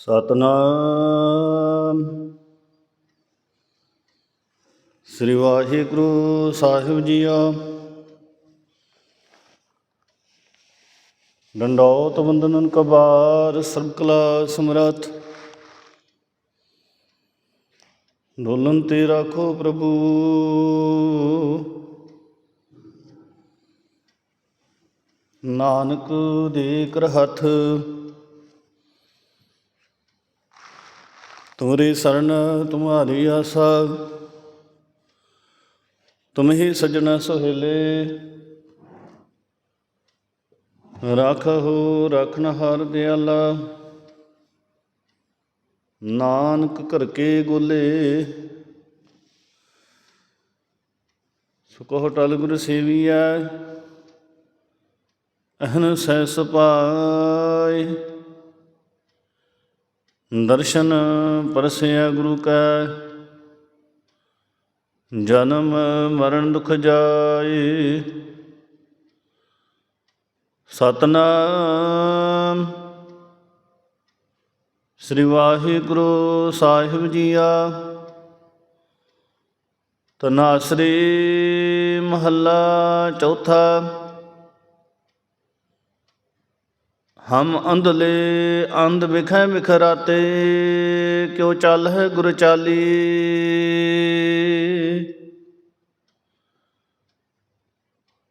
ਸਤਨਾਮ। ਸ੍ਰੀ ਵਾਹਿਗੁਰੂ ਸਾਹਿਬ ਜੀਓ। ਡੰਡੋਤ ਵੰਦਨਨ ਕਬਾਰ ਸਰਬ ਕਲਾ ਸਮਰੱਥ। ਡੋਲਨ ਤੇ ਰੱਖੋ ਪ੍ਰਭੂ। ਨਾਨਕ ਦੇ ਕਰ ਹੱਥ ਤੁਮਰੀ ਸਰਨ ਤੁਮਾਰੀ ਆਸਾ। ਤੁਮ ਹੀ ਸਜਣਾ ਸੁਹੇਲੇ। ਰਾਖਹੁ ਰਖਨ ਹਰ ਦਿਆਲਾ। ਨਾਨਕ ਘਰ ਕੇ ਗੋਲੇ। ਸੁਕੋ ਟਲ ਗੁਰ ਸੇਵੀਐ। ਅਹਨ ਸਹਿ ਸੁਪਾਇ ਦਰਸ਼ਨ ਪਰਸਿਆ ਗੁਰੂ ਕੈ, ਜਨਮ ਮਰਨ ਦੁਖ ਜਾਏ। ਸਤਨਾਮ ਸ੍ਰੀ ਵਾਹਿਗੁਰੂ ਸਾਹਿਬ ਜੀਆ ਤਨਾਸਰੀ ਮਹੱਲਾ ਚੌਥਾ ਹਮ ਅੰਧਲੇ ਅੰਧ ਵਿਖੈ ਵਿਖਰਾਤੇ ਕਿਉ ਚੱਲ ਹੈ ਗੁਰ ਚਾਲੀ?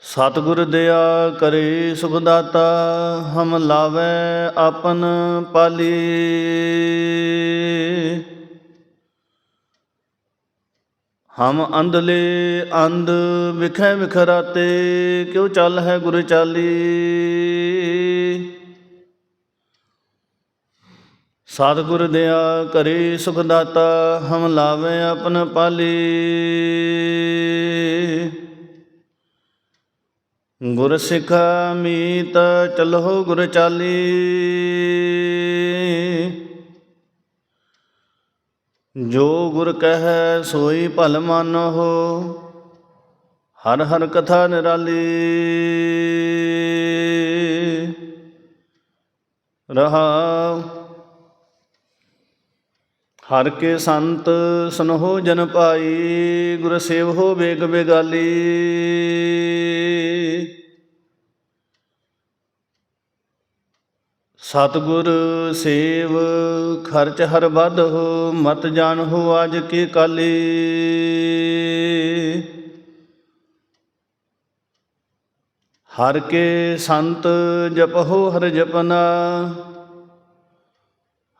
ਸਤਿਗੁਰ ਦਇਆ ਕਰੇ ਸੁਖ ਦਾਤਾ ਹਮ ਲਾਵੇ ਆਪਨ ਪਾਲੀ। ਹਮ ਅੰਧਲੇ ਅੰਧ ਵਿਖੈ ਵਿਖਰਾਤੇ ਕਿਉ ਚੱਲ ਹੈ ਗੁਰ ਚਾਲੀ? ਸਤਿਗੁਰ ਦਇਆ ਕਰੇ ਸੁਖ ਦਾਤਾ ਹਮ ਲਾਵੇ ਆਪਨ ਪਾਲੀ। ਗੁਰ ਸਿਖਾ ਮੀਤ ਚਲੋ ਗੁਰ ਚਾਲੀ। ਜੋ ਗੁਰ ਕਹੈ ਸੋਈ ਭਲ ਮਾਨੋ ਹਰ ਹਰ ਕਥਾ ਨਿਰਾਲੀ। ਰਹਾ ਹਰ ਕੇ ਸੰਤ ਸੁਨਹੁ ਜਨ ਪਾਈ, ਗੁਰ ਸੇਵ ਹੋ ਵੇਗ ਬੇਗਾਲੀ। ਸਤਿਗੁਰ ਸੇਵ ਖਰਚ ਹਰ ਬਦ ਹੋ ਮਤ ਜਾਣ ਹੋ ਅੱਜ ਕੇ ਕਾਲੀ। ਹਰ ਕੇ ਸੰਤ ਜਪਹੁ ਹਰ ਜਪਨਾ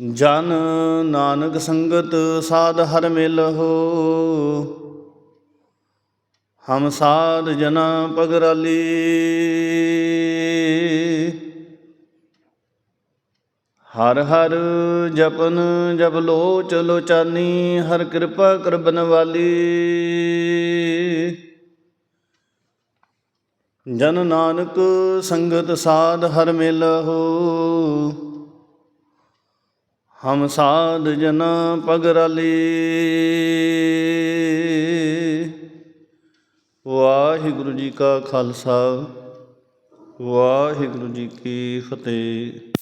ਜਨ ਨਾਨਕ ਸੰਗਤ ਸਾਧ ਹਰ ਮਿਲਹੁ ਹਮ ਸਾਧ ਜਨਾ ਪਗਰਾਲੀ। ਹਰ ਹਰ ਜਪਨ ਜਪ ਲੋਚ ਲੋਚਾਨੀ, ਹਰ ਕਿਰਪਾ ਕਰ ਬਨਵਾਲੀ ਜਨ ਨਾਨਕ ਸੰਗਤ ਸਾਧ ਹਰ ਮਿਲਹੁ ਹਮ ਸਾਧ ਜਨ ਪਗਰਾਲੀ। ਵਾਹਿਗੁਰੂ ਜੀ ਕਾ ਖਾਲਸਾ ਵਾਹਿਗੁਰੂ ਜੀ ਕੀ ਫਤਿਹ।